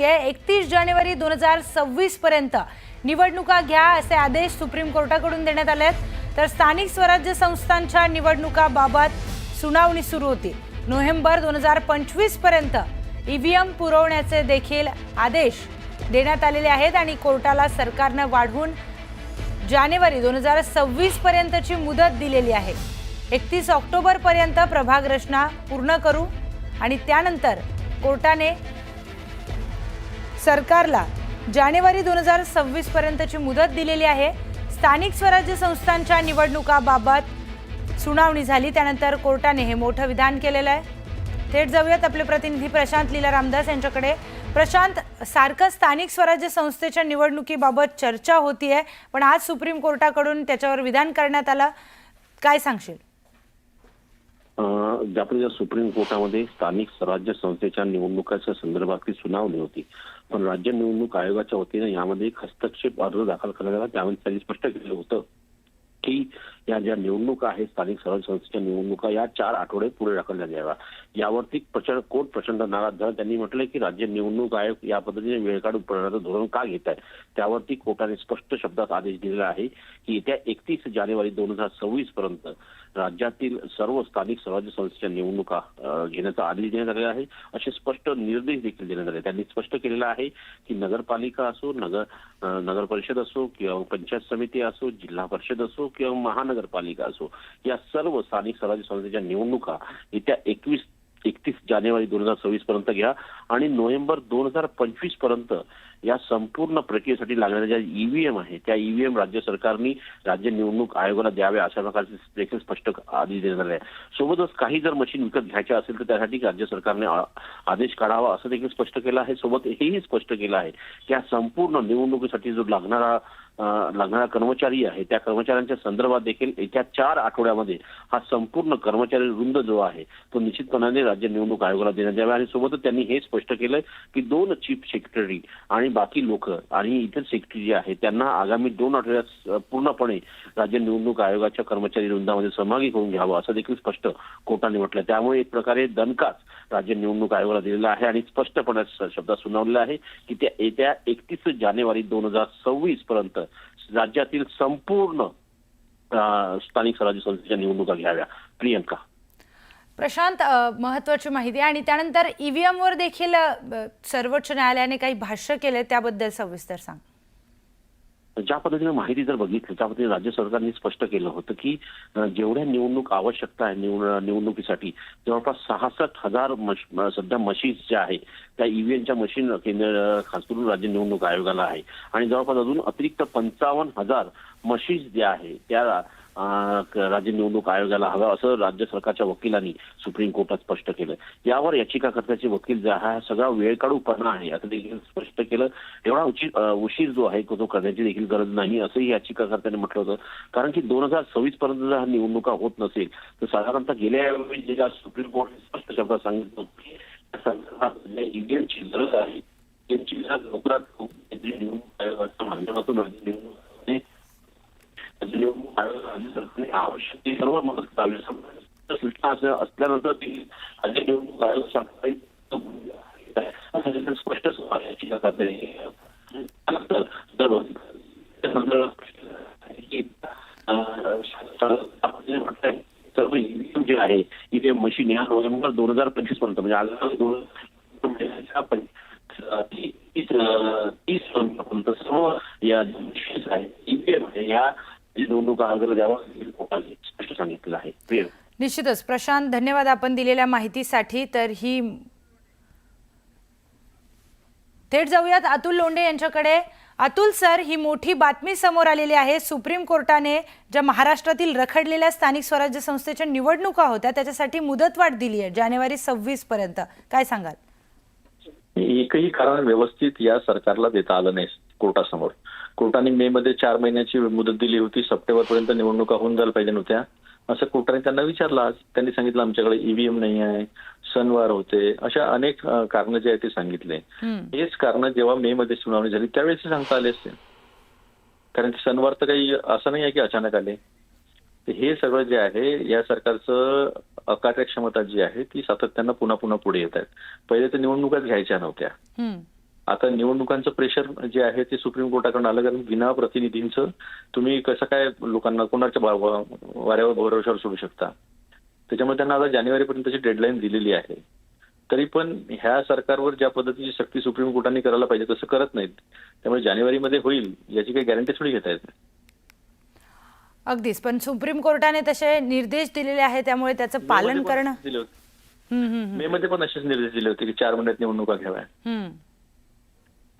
एकतीस जानेवारी दोन हजार सव्वीस पर्यंत निवडणुका घ्या असे आदेश सुप्रीम कोर्टाकडून देण्यात आले आहेत. तर स्थानिक स्वराज्य संस्थांच्या निवडणुकाबाबत सुनावणी सुरू होती. नोव्हेंबर दोन हजार पंचवीसपर्यंत ईव्हीएम पुरवण्याचे देखील आदेश देण्यात आलेले आहेत आणि कोर्टाला सरकारनं वाढवून जानेवारी दोन हजार सव्वीस पर्यंतची मुदत दिलेली आहे. एकतीस ऑक्टोबर पर्यंत प्रभाग रचना पूर्ण करू आणि त्यानंतर कोर्टाने सरकारला जानेवारी दोन हजार सव्वीस पर्यंतची मुदत दिलेली आहे. स्थानिक स्वराज्य संस्थांच्या निवडणुकाबाबत सुनावणी झाली. त्यानंतर कोर्टाने हे मोठं विधान केलेलं आहे. थेट जाऊयात आपले प्रतिनिधी प्रशांत लीला रामदास यांच्याकडे. प्रशांत सारखं स्थानिक स्वराज्य संस्थेच्या निवडणुकीबाबत चर्चा होती आहे पण आज सुप्रीम कोर्टाकडून त्याच्यावर विधान करण्यात आलं. काय सांगशील? अं, ज्याप्रमाणे सुप्रीम कोर्टामध्ये स्थानिक स्वराज्य संस्थेच्या निवडणुकाच्या संदर्भातली सुनावणी होती. पण राज्य निवडणूक आयोगाच्या वतीने यामध्ये एक हस्तक्षेप अर्ज दाखल करण्यात आला त्यामध्ये त्यांनी स्पष्ट केलं होतं की या ज्या निवडणुका आहेत स्थानिक स्वराज्य संस्थेच्या निवडणुका या चार आठवडे पुढे ढकलण्यात याव्या यावरती प्रचंड कोर्ट प्रचंड नाराज झाला त्यांनी म्हटलंय की राज्य निवडणूक आयोग या पद्धतीने वेळ काढून पडण्याचं धोरण का घेत आहे? त्यावरती कोर्टाने स्पष्ट शब्दात आदेश दिलेला आहे की येत्या एकतीस जानेवारी दोन हजार सव्वीस पर्यंत राज्यातील सर्व स्थानिक स्वराज्य संस्थेच्या निवडणुका घेण्याचा आदेश देण्यात आलेला आहे. असे स्पष्ट निर्देश देखील देण्यात आले त्यांनी स्पष्ट केलेलं आहे की नगरपालिका असो नगर नगर परिषद असो किंवा पंचायत समिती असो जिल्हा परिषद असो किंवा महानगर महानगरपालिका असो या सर्व स्थानिक स्वराज्य संस्थेच्या निवडणुका येत्या एकवीस एकतीस जानेवारी दोन हजार सव्वीस पर्यंत घ्या आणि नोव्हेंबर दोन हजार पंचवीसपर्यंत या संपूर्ण प्रक्रियेसाठी लागणाऱ्या ज्या ईव्हीएम आहे त्या ईव्हीएम राज्य सरकारनी राज्य निवडणूक आयोगाला द्याव्या अशा प्रकारचे देखील स्पष्ट आदेश देण्यात आले सोबतच काही जर मशीन विकत घ्यायच्या असेल तर त्यासाठी राज्य सरकारने आदेश काढावा असं देखील स्पष्ट केलं आहे. सोबत हेही स्पष्ट केलं आहे की या संपूर्ण निवडणुकीसाठी जो लागणारा लागणारा कर्मचारी आहे. त्या कर्मचाऱ्यांच्या संदर्भात देखील येत्या चार आठवड्यामध्ये हा संपूर्ण कर्मचारी वृंद जो आहे तो निश्चितपणाने राज्य निवडणूक आयोगाला देण्यात यावा. आणि सोबतच त्यांनी हे स्पष्ट केलंय की दोन चीफ सेक्रेटरी आणि बाकी लोक आणि इतर सेक्रेटरी जे आहेत त्यांना आगामी दोन आठवड्यात पूर्णपणे राज्य निवडणूक आयोगाच्या कर्मचारी वृंदामध्ये सहभागी करून घ्यावं असं देखील स्पष्ट कोर्टाने म्हटलं त्यामुळे एक प्रकारे दणकाच राज्य निवडणूक आयोगाला दिलेला आहे आणि स्पष्टपणे शब्दात सुनावलेला आहे की त्या येत्या एकतीस जानेवारी दोन हजार सव्वीस पर्यंत राज्यातील संपूर्ण स्थानिक स्वराज्य संस्थेच्या निवडणुका घ्याव्या. प्रियंका. प्रशांत महत्वाची माहिती आणि त्यानंतर ईव्हीएम वर देखील सर्वोच्च न्यायालयाने काही भाष्य केले त्याबद्दल सविस्तर सांग. ज्या पद्धतीने माहिती जर बघितली त्या पद्धतीने राज्य सरकारने स्पष्ट केलं होतं की जेवढ्या निवडणूक आवश्यकता आहे निवड- निवडणुकीसाठी जवळपास सहासष्ट हजार सध्या मशीन्स ज्या आहेत त्या ईव्हीएमच्या मशीन केंद्र खास करून राज्य निवडणूक आयोगाला आहे. आणि जवळपास अजून अतिरिक्त पंचावन्न हजार मशीन्स ज्या आहे त्या राज्य निवडणूक आयोगाला हवं असं राज्य सरकारच्या वकिलांनी सुप्रीम कोर्टात स्पष्ट केलं. यावर याचिकाकर्त्याचे वकील जे हा सगळा वेळ काढूपणा आहे. असं देखील स्पष्ट केलं. एवढा उशीर उशीर जो आहे तो करण्याची देखील गरज नाही असंही याचिकाकर्त्याने म्हटलं होतं. कारण की दोन हजार सव्वीस पर्यंत जर हा निवडणुका होत नसेल तर साधारणतः गेल्या वेळी जे ज्या सुप्रीम कोर्ट स्पष्ट शब्दात सांगितलं होतं की ईव्हीएमची गरज आहे. त्यांची गरज लवकरात लवकर निवडणूक आयोगाच्या माध्यमातून राज्य निवडणूक आयोगाने राज्य निवडणूक आयोग राज्य आवश्यक ती सर्व मदत करावी असं सूचना असल्यानंतर ती राज्य निवडणूक आयोग सरकारी स्पष्ट याचिका करते त्यानंतर जर सर्व ईव्हीएम जे आहे ईव्हीएम मशीन या नोव्हेंबर दोन हजार पंचवीसपर्यंत म्हणजे आगामी दोन तीस अं, सर्व या मशीन्स आहेत ईव्हीएम आहे या निवडणूक आयोगाला द्यावा सांगितलं आहे. निश्चितच. प्रशांत धन्यवाद आपण दिलेल्या माहितीसाठी. तर ही थेट जाऊयात. अतुल लोंढे यांच्याकडे. अतुल सर ही मोठी बातमी समोर आलेली आहे. सुप्रीम कोर्टाने ज्या महाराष्ट्रातील रखडलेल्या स्थानिक स्वराज्य संस्थेच्या निवडणुका होत्या त्याच्यासाठी मुदतवाढ दिली आहे जानेवारी सव्वीस पर्यंत. काय सांगाल? एकही कारण व्यवस्थित या सरकारला देता आलं नाही कोर्टासमोर. कोर्टाने मे मध्ये चार महिन्याची मुदत दिली होती. सप्टेंबर पर्यंत निवडणुका होऊन जायला पाहिजे नव्हत्या असं कोर्टाने त्यांना विचारलं. आज त्यांनी सांगितलं आमच्याकडे ईव्हीएम नाही आहे सणवार होते. अशा अनेक कारण जे आहे ते सांगितले. हेच कारण जेव्हा मे मध्ये सुनावणी झाली त्यावेळेस सांगता आले असते कारण की सणवार तर काही असं नाही आहे की अचानक आले. तर हे सगळं जे आहे या सरकारचं अकार्यक्षमता जी आहे ती सातत्यानं पुन्हा पुन्हा पुढे येत आहेत. पहिले तर निवडणुकाच घ्यायच्या नव्हत्या. आता निवडणुकांचं प्रेशर जे आहे ते सुप्रीम कोर्टाकडून आलं कारण विना प्रतिनिधींचं तुम्ही कसं काय लोकांना कोणाच्या वाऱ्यावर भरोशावर सोडू शकता? त्याच्यामुळे त्यांना आता जानेवारीपर्यंतची डेडलाईन दिलेली आहे. तरी पण ह्या सरकारवर ज्या पद्धतीची सक्ती सुप्रीम कोर्टाने करायला पाहिजे तसं करत नाहीत. त्यामुळे जानेवारीमध्ये होईल याची काही गॅरंटी थोडी घेता येत नाही. अगदीच. पण सुप्रीम कोर्टाने तसे निर्देश दिलेले आहे त्यामुळे त्याचं पालन करणं मे मध्ये पण असेच निर्देश दिले होते की चार महिन्यात निवडणुका घ्याव्या.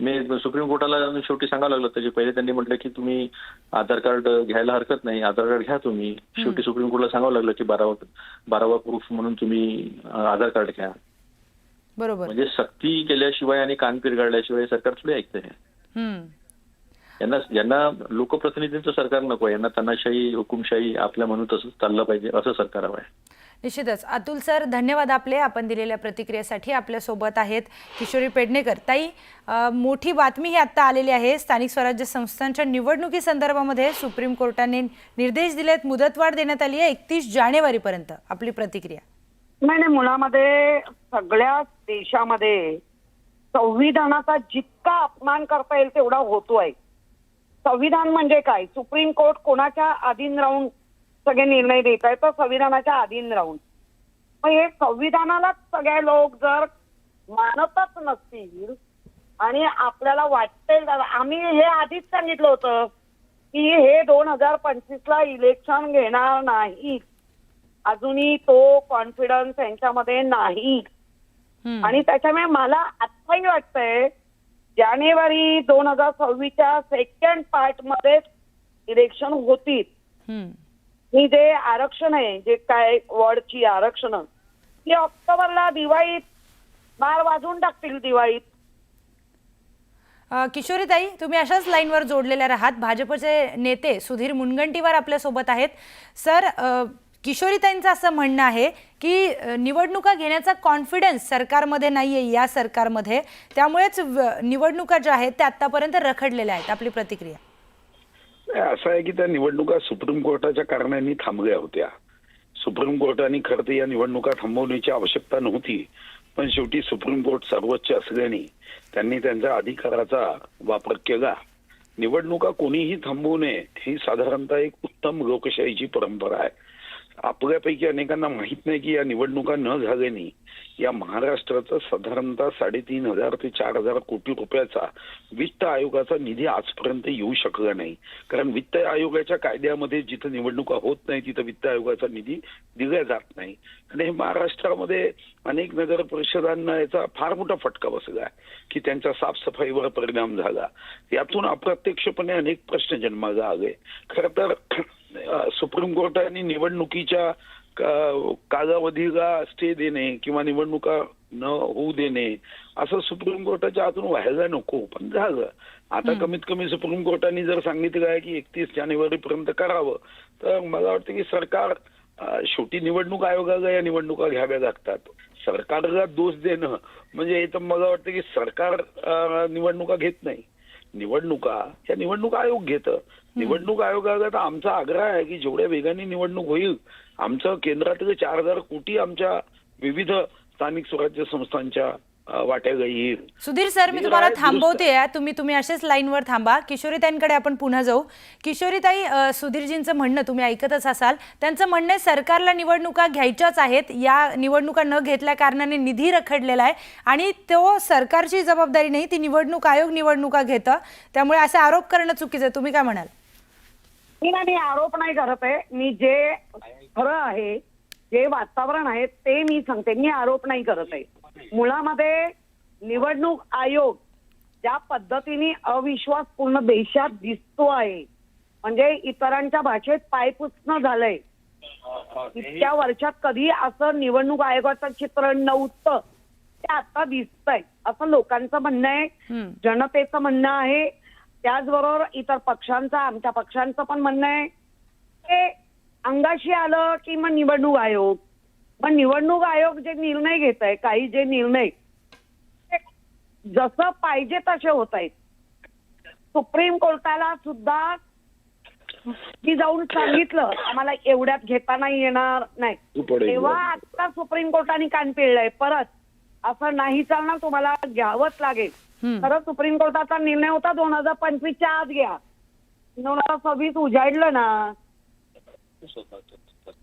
मी सुप्रीम कोर्टाला शेवटी सांगावं लागलं त्याचे पहिले त्यांनी म्हटलं की तुम्ही आधार कार्ड घ्यायला हरकत नाही आधार कार्ड घ्या तुम्ही. शेवटी सुप्रीम कोर्टला सांगावं लागलं की बारावा बारावा प्रूफ म्हणून तुम्ही आधार कार्ड घ्या. बरोबर. म्हणजे सक्ती केल्याशिवाय आणि कान पिरगाळल्याशिवाय सरकार थोडी ऐकतंय. हम्म. यांना यांना लोकप्रतिनिधींचं सरकार नको यांना तानाशाही हुकुमशाही आपल्या म्हणून तसंच चाललं पाहिजे असं सरकार हवं आहे. निश्चितच. अतुल सर धन्यवाद आपले. आपण दिलेल्या प्रतिक्रियेसाठी आपल्यासोबत आहेत किशोरी पेडणेकर. ताई मोठी बातमी ही आत्ता आलेली आहे. स्थानिक स्वराज्य संस्थांच्या निवडणुकी संदर्भामध्ये सुप्रीम कोर्टाने निर्देश दिलेत. मुदतवाढ देण्यात आली आहे एकतीस जानेवारीपर्यंत. आपली प्रतिक्रिया. नाही नाही मुलामध्ये सगळ्या देशामध्ये संविधानाचा जितका अपमान करता येईल तेवढा होतोय. संविधान म्हणजे काय? सुप्रीम कोर्ट कोणाच्या अधीन राहून सगळे निर्णय देत आहेत. तर संविधानाच्या अधीन राहून. मग हे संविधानालाच सगळे लोक जर मानतच नसतील आणि आपल्याला वाटते आम्ही हे आधीच सांगितलं होतं की हे दोन हजार पंचवीस ला इलेक्शन घेणार नाही. अजूनही तो कॉन्फिडन्स यांच्यामध्ये नाही. आणि त्याच्यामुळे मला आत्ताही वाटतंय जानेवारी दोन हजार सव्वीसच्या सेकंड पार्टमध्ये इलेक्शन होतील. ही जे आरक्षण आहे जे काय वॉर्डची आरक्षण ती ऑक्टोबरला दिवाळीत बार वाजवून टाकतील दिवाळीत. किशोरीताई तुम्ही अशाच लाईनवर जोडलेल्या राहात. भाजपचे नेते सुधीर मुनगंटीवार आपल्यासोबत आहेत. सर किशोरीताईंचं असं म्हणणं आहे की निवडणुका घेण्याचा कॉन्फिडन्स सरकारमध्ये नाही आहे या सरकारमध्ये. त्यामुळेच निवडणुका ज्या आहेत त्या आत्तापर्यंत रखडलेल्या आहेत. आपली प्रतिक्रिया. असं आहे की त्या निवडणुका सुप्रीम कोर्टाच्या कारणांनी थांबल्या होत्या. सुप्रीम कोर्टाने खरं तर या निवडणुका थांबवण्याची आवश्यकता नव्हती पण शेवटी सुप्रीम कोर्ट सर्वोच्च असल्याने त्यांनी त्यांच्या अधिकाराचा वापर केला. निवडणुका कोणीही थांबवू नये ही साधारणतः एक उत्तम लोकशाहीची परंपरा आहे. आपल्यापैकी अनेकांना माहीत नाही की या निवडणुका न झाल्याने या महाराष्ट्राचा साधारणतः साडेतीन हजार ते चार हजार कोटी रुपयाचा वित्त आयोगाचा निधी आजपर्यंत येऊ शकला नाही. कारण वित्त आयोगाच्या कायद्यामध्ये जिथं निवडणुका होत नाही तिथं वित्त आयोगाचा निधी दिला जात नाही. आणि हे महाराष्ट्रामध्ये अनेक नगर परिषदांना याचा फार मोठा फटका बसला आहे की त्यांच्या साफसफाईवर परिणाम झाला. यातून अप्रत्यक्षपणे अनेक प्रश्न जन्माला आले. खरं तर सुप्रीम कोर्टाने निवडणुकीच्या कालावधीला स्टे देणे किंवा निवडणुका न होऊ देणे असं सुप्रीम कोर्टाच्या आतून व्हायला नको पण झालं. आता कमीत कमी सुप्रीम कोर्टाने जर सांगितलं आहे की एकतीस जानेवारी पर्यंत करावं तर मला वाटतं की सरकार शेवटी निवडणूक आयोगाला या निवडणुका घ्याव्या लागतात. सरकारला दोष देणं म्हणजे हे तर मला वाटतं की सरकार निवडणुका घेत नाही. निवडणुका ह्या निवडणूक आयोग घेतं. निवडणूक आयोगाला तर आमचा आग्रह आहे की जेवढ्या वेगाने निवडणूक होईल आमचं केंद्रातले चार हजार कोटी आमच्या विविध स्थानिक स्वराज्य संस्थांच्या वाट्याला येईल. सुधीर सर मी तुम्हाला थांबवते तुम्ही तुम्ही असेच लाईनवर थांबा. किशोरीताईंकडे आपण पुन्हा जाऊ. किशोरीताई सुधीरजींचं म्हणणं तुम्ही ऐकतच असाल. त्यांचं म्हणणं सरकारला निवडणुका घ्यायच्याच आहेत. या निवडणुका न घेतल्या कारणाने निधी रखडलेला आहे. आणि तो सरकारची जबाबदारी नाही ती निवडणूक आयोग निवडणुका घेतं. त्यामुळे असे आरोप करणं चुकीचं आहे. तुम्ही काय म्हणाल? मी नाही आरोप नाही करत आहे. मी जे खरं आहे जे वातावरण आहे ते मी सांगते. मी आरोप नाही करत आहे. मुळामध्ये निवडणूक आयोग ज्या पद्धतीने अविश्वास पूर्ण देशात दिसतो आहे. म्हणजे इतरांच्या भाषेत पायपुसणं झालंय. इतक्या वर्षात कधी असं निवडणूक आयोगाचं चित्र नव्हतं. ते आता दिसतंय. असं लोकांचं म्हणणं आहे. जनतेचं म्हणणं आहे. त्याचबरोबर इतर पक्षांचं आमच्या पक्षांचं पण म्हणणं आहे ते अंगाशी आलं की मग निवडणूक आयोग मग निवडणूक आयोग जे निर्णय घेत आहे काही जे निर्णय ते जसं पाहिजे तसे होत आहेत सुप्रीम कोर्टाला सुद्धा की जाऊन सांगितलं आम्हाला एवढ्यात घेता नाही येणार नाही. तेव्हा आता सुप्रीम कोर्टाने कान पिळलंय परत असं नाही चालणार तुम्हाला घ्यावंच लागेल. खरं सुप्रीम कोर्टाचा निर्णय होता दोन हजार पंचवीसच्या आत घ्या. दोन हजार सव्वीस उजाडलं ना.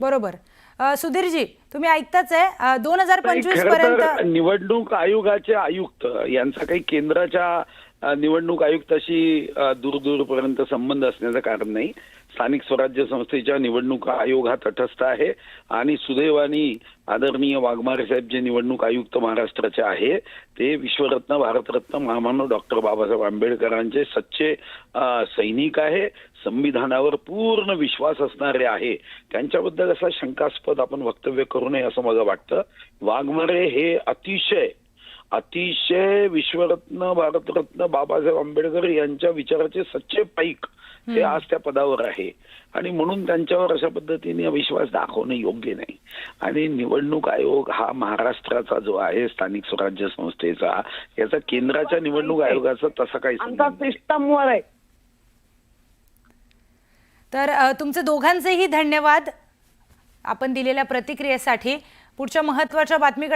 बरोबर. अ, सुधीरजी तुम्ही ऐकताच आहे. दोन हजार नाही, पंचवीस खरं पर्यंत निवडणूक आयोगाचे आयुक्त यांचा काही केंद्राच्या अ, निवडणूक आयुक्ताशी अ, दूर दूरपर्यंत संबंध असण्याचं कारण नाही. स्थानिक स्वराज्य संस्थेच्या निवडणूक आयोग हा तटस्थ आहे. आणि सुदैवानी आदरणीय वाघमारे साहेब जे निवडणूक आयुक्त महाराष्ट्राचे आहे ते विश्वरत्न भारतरत्न महामानव डॉक्टर बाबासाहेब आंबेडकरांचे सच्चे सैनिक आहे. संविधानावर पूर्ण विश्वास असणारे आहे. त्यांच्याबद्दल असा शंकास्पद आपण वक्तव्य करू नये असं मला वाटतं. वाघमारे हे अतिशय अतिशय विश्वरत्न भारतरत्न बाबासाहेब आंबेडकर यांच्या विचाराचे सच्चे पाईक ते आज त्या पदावर आहे. आणि म्हणून त्यांच्यावर अशा पद्धतीने विश्वास दाखवणं योग्य नाही. आणि निवडणूक आयोग हा महाराष्ट्राचा जो आहे स्थानिक स्वराज्य संस्थेचा याचा केंद्राच्या निवडणूक आयोगाचा तसा काही. सिस्टमवर आहे. तर तुमचे दोघांचेही धन्यवाद आपण दिलेल्या प्रतिक्रियेसाठी. पुढच्या महत्त्वाच्या बातमीकडे